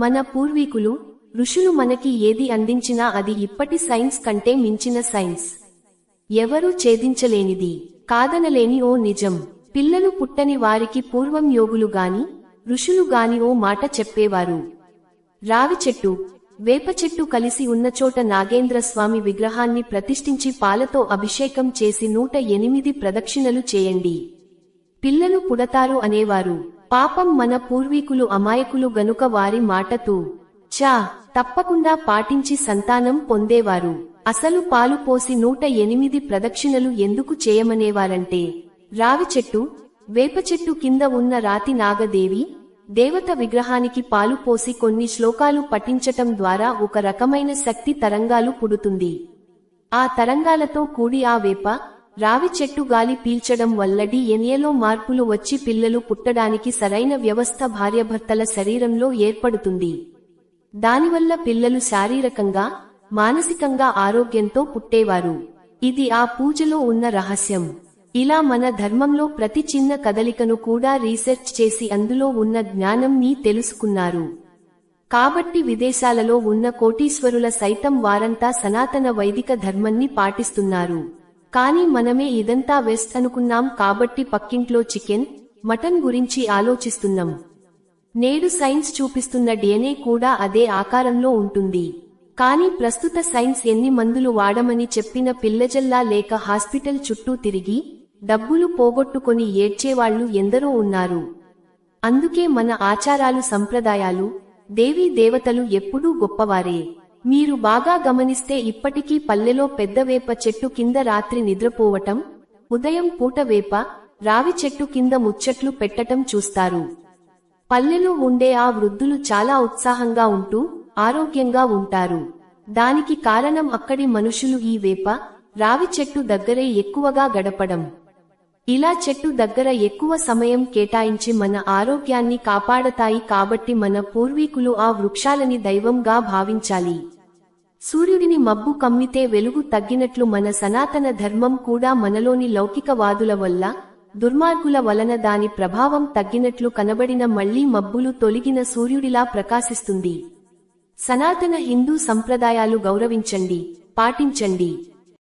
మన పూర్వీకులు ఋషులు మనకి ఏది అందించినా అది ఇప్పటి సైన్స్ కంటే మించిన సైన్స్. ఎవరూ ఛేదించలేనిది కాదనలేని ఓ నిజం. పిల్లలు పుట్టని వారికి పూర్వం యోగులు గాని ఋషులు గాని ఓ మాట చెప్పేవారు. రావి చెట్టు వేప చెట్టు కలిసి ఉన్న చోట నాగేంద్ర స్వామి విగ్రహాన్ని ప్రతిష్ఠించి పాలతో అభిషేకం చేసి నూట ఎనిమిది ప్రదక్షిణలు చేయండి. పిల్లలు పుడతారు అనేవారు. పాపం మన పూర్వీకులు అమాయకులు గనుక వారి మాటతూ చా తప్పకుండా పాటించి సంతానం పొందేవారు. అసలు పాలు పోసి నూట ఎనిమిది ప్రదక్షిణలు ఎందుకు చేయమనేవారంటే రావి చెట్టు వేప చెట్టు కింద ఉన్న రాతి నాగదేవి దేవత విగ్రహానికి పాలు పోసి కొన్ని శ్లోకాలు పఠించటం ద్వారా ఒక రకమైన శక్తి తరంగాలు పుడుతుంది. ఆ తరంగాలతో కూడి ఆ వేప రావి చెట్టు గాలి పీల్చడం వల్ల డిఎన్ఏలో మార్పులు వచ్చి పిల్లలు పుట్టడానికి సరైన వ్యవస్థ భార్యాభర్తల శరీరంలో ఏర్పడుతుంది. దానివల్ల పిల్లలు శారీరకంగా మానసికంగా ఆరోగ్యంతో పుట్టేవారు. ఇది ఆ పూజలో ఉన్న రహస్యం. ఇలా మన ధర్మంలో ప్రతి చిన్న కదలికను కూడా రీసెర్చ్ చేసి అందులో ఉన్న జ్ఞానం నీ తెలుసుకున్నారు. కాబట్టి విదేశాలలో ఉన్న కోటీశ్వరుల సైతం వారంతా సనాతన వైదిక ధర్మాన్ని పాటిస్తున్నారు. కానీ మనమే ఇదంతా వెస్ట్ అనుకున్నాం కాబట్టి పక్కింట్లో చికెన్ మటన్ గురించి ఆలోచిస్తున్నాం. నేడు సైన్స్ చూపిస్తున్న డిఎన్ఏ కూడా అదే ఆకారంలో ఉంటుంది. కానీ ప్రస్తుత సైన్స్ ఎన్ని మందులు వాడమని చెప్పిన పిల్లజల్లా లేక హాస్పిటల్ చుట్టూ తిరిగి డబ్బులు పోగొట్టుకొని ఏడ్చేవాళ్ళు ఎందరో ఉన్నారు. అందుకే మన ఆచారాలు సంప్రదాయాలు దేవీ దేవతలు ఎప్పుడూ గొప్పవారే. మీరు బాగా గమనిస్తే ఇప్పటికీ పల్లెలో పెద్ద వేప చెట్టు కింద రాత్రి నిద్రపోవటం ఉదయం పూట వేప రావి చెట్టు కింద ముచ్చట్లు పెట్టటం చూస్తారు. పల్లెలో ఉండే ఆ వృద్ధులు చాలా ఉత్సాహంగా ఉంటూ ఆరోగ్యంగా ఉంటారు. దానికి కారణం అక్కడి మనుషులు ఈ వేప రావి చెట్టు దగ్గరే ఎక్కువగా గడపడం. ఇలా చెట్టు దగ్గర ఎక్కువ సమయం కేటాయించి మన ఆరోగ్యాన్ని కాపాడతాయి కాబట్టి మన పూర్వీకులు ఆ వృక్షాలని దైవంగా భావించాలి. సూర్యుడిని మబ్బు కమ్మితే వెలుగు తగ్గినట్లు మన సనాతన ధర్మం కూడా మనలోని లౌకికవాదుల వల్ల దుర్మార్గుల వలన దాని ప్రభావం తగ్గినట్లు కనబడిన మళ్ళీ మబ్బులు తొలగిన సూర్యుడిలా ప్రకాశిస్తుంది. సనాతన హిందూ సంప్రదాయాలు గౌరవించండి పాటించండి.